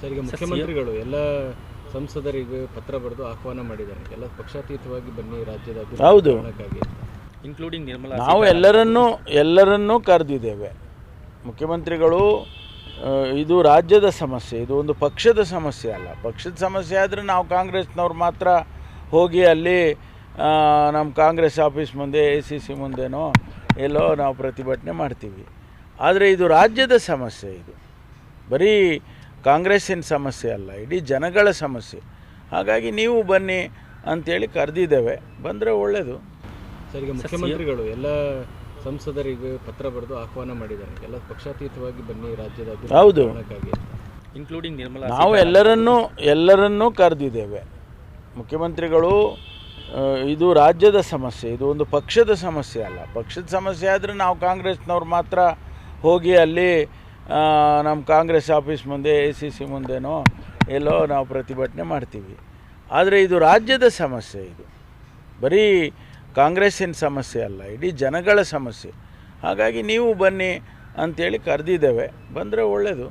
Sir ಈಗ ಮುಖ್ಯಮಂತ್ರಿಗಳು ಎಲ್ಲ ಸಂಸದರಿಗೆ ಪತ್ರ ಬರೆದು ಆಹ್ವಾನ ಮಾಡಿದ್ದಾರೆ. ಎಲ್ಲ ಪಕ್ಷಾತೀತವಾಗಿ ಬನ್ನಿ ರಾಜ್ಯದ ಹೌದು. ಇನ್ಕ್ಲೂಡಿಂಗ್ ನಿರ್ಮಲಾ ನಾವು ಎಲ್ಲರನ್ನೂ ಎಲ್ಲರನ್ನೂ ಕರೆದಿದ್ದೇವೆ. ಮುಖ್ಯಮಂತ್ರಿಗಳು ಇದು ರಾಜ್ಯದ ಸಮಸ್ಯೆ ಇದು ಒಂದು ಪಕ್ಷದ ಸಮಸ್ಯೆ ಅಲ್ಲ. ಪಕ್ಷದ ಸಮಸ್ಯೆ ಆದರೆ ನಾವು ಕಾಂಗ್ರೆಸ್ನವ್ರು ಮಾತ್ರ ಹೋಗಿ ಅಲ್ಲಿ ನಮ್ಮ ಕಾಂಗ್ರೆಸ್ ಆಫೀಸ್ ಮುಂದೆ ಎ ಸಿ ಸಿ ಮುಂದೆನೋ ಎಲ್ಲೋ ನಾವು ಪ್ರತಿಭಟನೆ ಮಾಡ್ತೀವಿ. ಆದರೆ ಇದು ರಾಜ್ಯದ ಸಮಸ್ಯೆ ಇದು. ಬರೀ ಕಾಂಗ್ರೆಸ್ಸಿನ ಸಮಸ್ಯೆ ಅಲ್ಲ ಇಡೀ ಜನಗಳ ಸಮಸ್ಯೆ. ಹಾಗಾಗಿ ನೀವು ಬನ್ನಿ ಅಂತೇಳಿ ಕರೆದಿದ್ದೇವೆ. ಬಂದರೆ ಒಳ್ಳೆಯದು ಸರಿ ಈಗ ಮುಖ್ಯಮಂತ್ರಿಗಳು ಎಲ್ಲ ಸಂಸದರಿಗೆ ಪತ್ರ ಬರೆದು ಆಹ್ವಾನ ಮಾಡಿದ್ದಾರೆ. ಎಲ್ಲ ಪಕ್ಷಾತೀತವಾಗಿ ಬನ್ನಿ ರಾಜ್ಯದ ಅಭಿವೃದ್ಧಿ ಹೌದು. ಅಂತ. ಇನ್ಕ್ಲೂಡಿಂಗ್ ನಿರ್ಮಲಾ ನಾವು ಎಲ್ಲರನ್ನೂ ಎಲ್ಲರನ್ನೂ ಕರೆದಿದ್ದೇವೆ. ಮುಖ್ಯಮಂತ್ರಿಗಳು ಇದು ರಾಜ್ಯದ ಸಮಸ್ಯೆ ಇದು ಒಂದು ಪಕ್ಷದ ಸಮಸ್ಯೆ ಅಲ್ಲ. ಪಕ್ಷದ ಸಮಸ್ಯೆ ಆದರೆ ನಾವು ಕಾಂಗ್ರೆಸ್ನವ್ರು ಮಾತ್ರ ಹೋಗಿ ಅಲ್ಲಿ ನಮ್ಮ ಕಾಂಗ್ರೆಸ್ ಆಫೀಸ್ ಮುಂದೆ ಎ ಸಿ ಸಿ ಮುಂದೆನೋ ಎಲ್ಲೋ ನಾವು ಪ್ರತಿಭಟನೆ ಮಾಡ್ತೀವಿ. ಆದರೆ ಇದು ರಾಜ್ಯದ ಸಮಸ್ಯೆ ಇದು. ಬರೀ ಕಾಂಗ್ರೆಸ್ಸಿನ ಸಮಸ್ಯೆ ಅಲ್ಲ, ಇಡೀ ಜನಗಳ ಸಮಸ್ಯೆ. ಹಾಗಾಗಿ ನೀವು ಬನ್ನಿ ಅಂಥೇಳಿ ಕರೆದಿದ್ದೇವೆ. ಬಂದರೆ ಒಳ್ಳೆಯದು